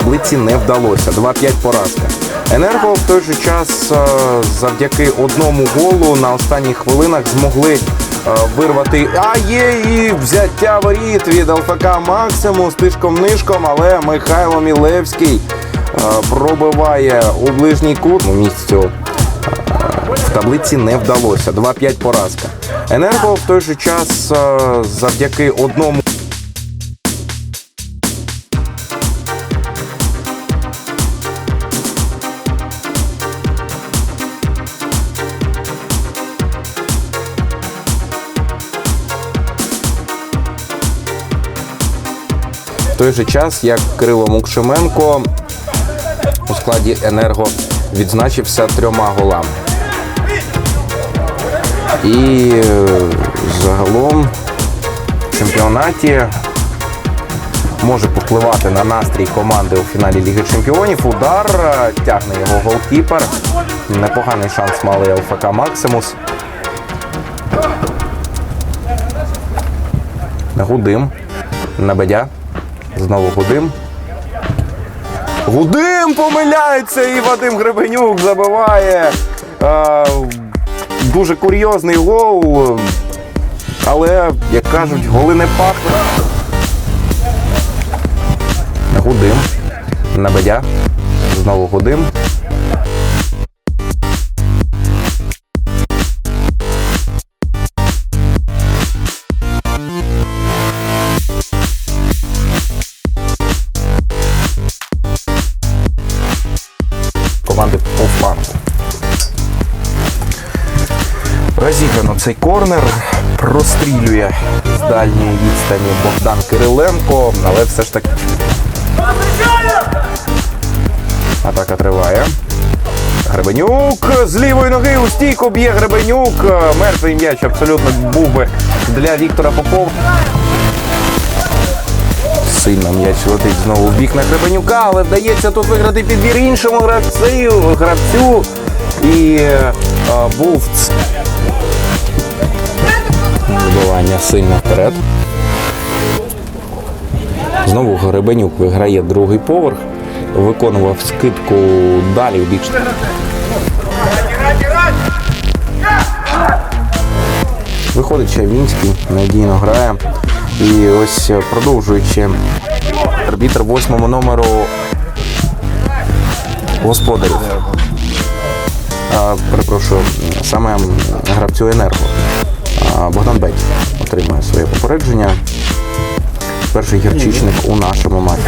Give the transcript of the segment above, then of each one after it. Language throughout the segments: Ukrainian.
таблиці не вдалося. 2-5 поразка. Енерго в той же час е, завдяки одному голу на останніх хвилинах змогли е, вирвати. А є і взяття воріт від ЛФК Максимус тишком-нишком, але Михайло Мілевський е, пробиває у ближній кут У місцю в таблиці не вдалося. 2-5 поразка. Енерго в той же час завдяки одному. Той же час, як Кирило Мукшименко у складі Енерго відзначився трьома голами. І е, загалом в чемпіонаті може попливати на настрій команди у фіналі Ліги Чемпіонів. Удар е, тягне його голкіпер. Непоганий шанс мали ЛФК Максимус. Гудим. Набедя. Знову Гудим. Гудим помиляється і Вадим Гребенюк забиває. Е, дуже курйозний гол. Але, як кажуть, голи не пахнуть. Гудим. Набедя. Знову Гудим. Розіграно цей корнер. Прострілює з дальньої відстані Богдан Кириленко, але все ж таки. Атака триває. Гребенюк з лівої ноги у стійку б'є Гребенюк. Мертвий м'яч абсолютно був би для Віктора Попова. Сильно м'яч летить знову в бік на Гребенюка, але вдається тут виграти підбір іншому гравцю. гравцю. І е, був вибивання сильно вперед. Знову Гребенюк виграє другий поверх. Виконував скидку далі в бік. Виходить Чавінський, надійно грає. І ось продовжуючи арбітр восьмому номеру господарів. А, перепрошую, саме гравцю енерго. Богдан Беть отримує своє попередження. Перший гірчичник у нашому матчі.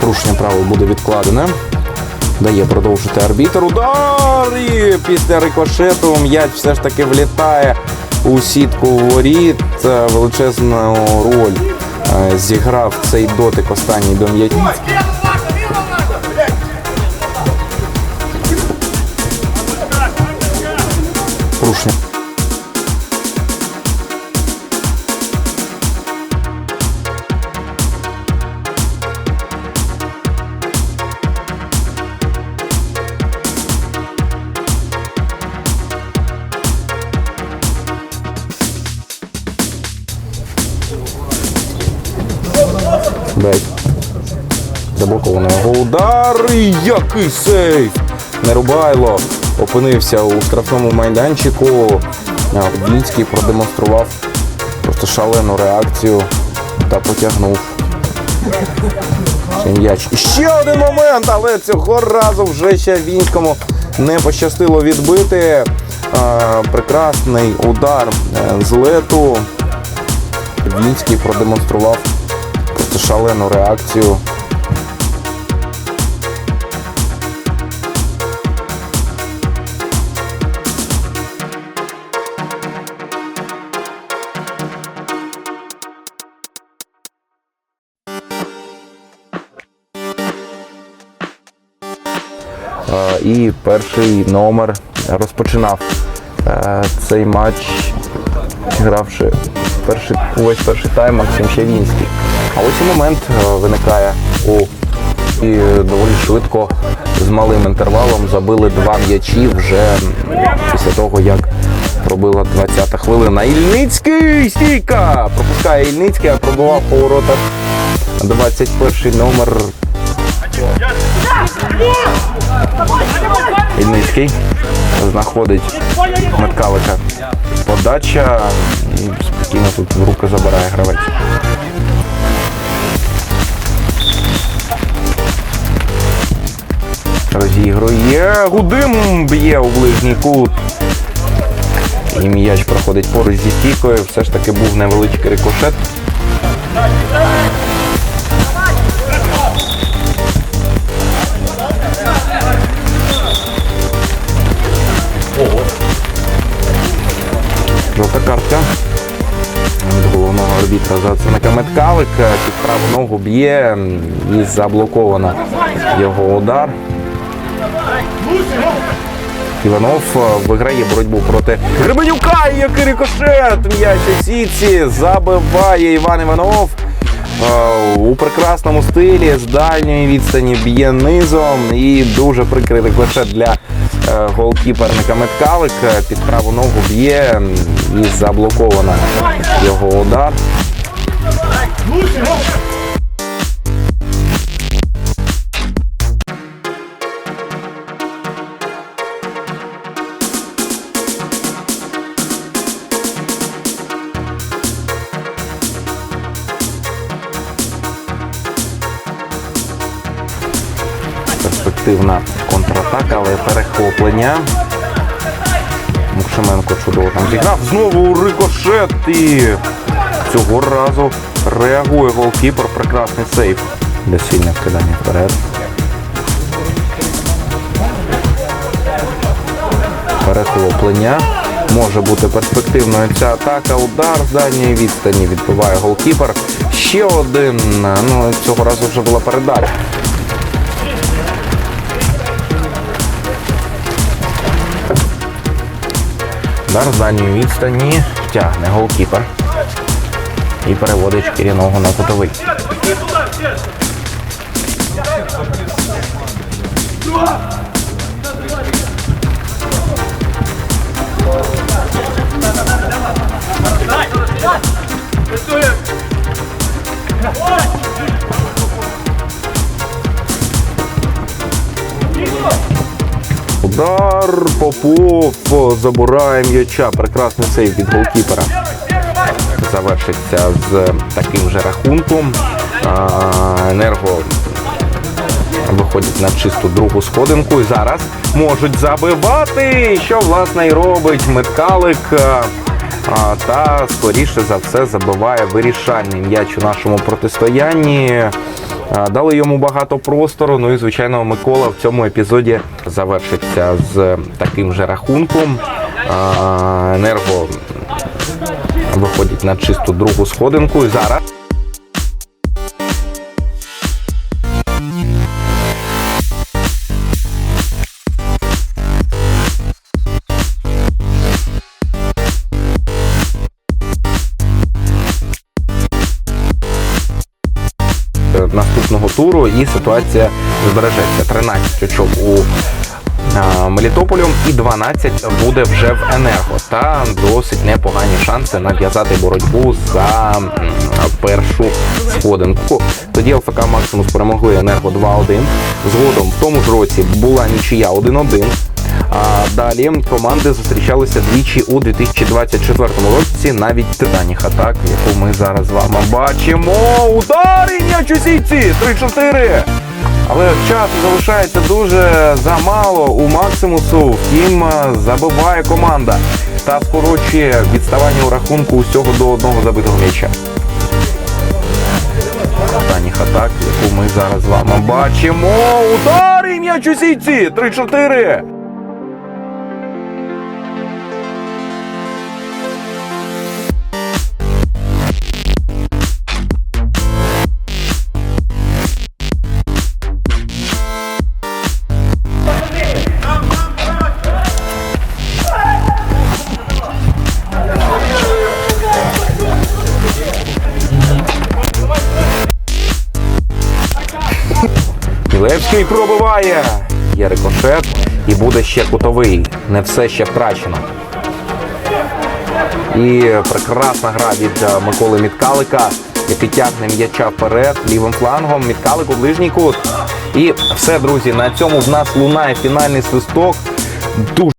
Порушення правил буде відкладене. Дає продовжити арбітер. Удар! І після рикошету м'яч все ж таки влітає у сітку воріт. Е, Величезну роль е, зіграв цей дотик останній до м'яча. Порушення. Бейт. Заблокований удар. І Який сейф! Нерубайло опинився у штрафному майданчику. А Вінський продемонстрував просто шалену реакцію та потягнув. м'яч. Ще один момент, але цього разу вже ще Вінському не пощастило відбити. Прекрасний удар е, з лету. Вінський продемонстрував просто шалену реакцію. Е, І перший номер розпочинав е, цей матч гравши перший, увесь перший тайм Максим Щавінський. А ось і момент е, виникає у і доволі швидко з малим інтервалом забили два м'ячі вже після того, як пробила 20-та хвилина. Ільницький стійка! Пропускає Ільницький, а пробував по воротах 21-й номер. Ільницький знаходить Меткалика. Подача і спокійно тут в руки забирає гравець. Розігрує. Гудим б'є у ближній кут. І м'яч проходить поруч зі стійкою. Все ж таки був невеличкий рикошет. Жовта картка від головного арбітра за Арсеника Меткалик. Під праву ногу б'є і заблоковано його удар. Іванов е, виграє боротьбу проти Гребенюка. Який рикошет! М'яч у забиває Іван Іванов. Е, У прекрасному стилі з дальньої відстані б'є низом і дуже прикрий рикошет для е, голкіперника Під праву ногу б'є і заблоковано його удар. Перспективна контратака, але перехоплення. Мукшименко чудово там зіграв. Знову рикошет і цього разу реагує голкіпер. Прекрасний сейф. Безсильне вкидання вперед. Перехоплення. Може бути перспективною ця атака. Удар з дальньої відстані відбиває голкіпер. Ще один. Ну, цього разу вже була передача. Удар з дальньої відстані тягне голкіпер і переводить шкіряного на кутовий. Удар Попов забирає м'яча. Прекрасний сейв від голкіпера. Завершиться з таким же рахунком. Енерго виходять на чисту другу сходинку і зараз можуть забивати, що власне і робить Меткалик. Та скоріше за все забиває вирішальний м'яч у нашому протистоянні. Дали йому багато простору. Ну і звичайно, Микола в цьому епізоді завершиться з таким же рахунком. Енерго виходить на чисту другу сходинку зараз. Наступного туру і ситуація збережеться. 13 очок у Мелітополю і 12 буде вже в Енерго. Та досить непогані шанси нав'язати боротьбу за першу сходинку. Тоді ЛФК Максимус перемогли Енерго 2-1. Згодом в тому ж році була нічия 1-1. А далі команди зустрічалися двічі у 2024 році, навіть титаніх атак, яку ми зараз з вами бачимо. Удари м'яч у сітці! 3-4! Але часу залишається дуже замало у Максимусу. Втім, забиває команда та скорочує відставання у рахунку усього до одного забитого м'яча. Останніх атак, яку ми зараз з вами бачимо. Удари м'яч у сітці! 3-4! Пробиває. Є рикошет і буде ще кутовий. Не все ще втрачено. І прекрасна гра від е, Миколи Міткалика, який тягне м'яча вперед лівим флангом. Міткалик у ближній кут. І все, друзі, на цьому в нас лунає фінальний свисток. Дуже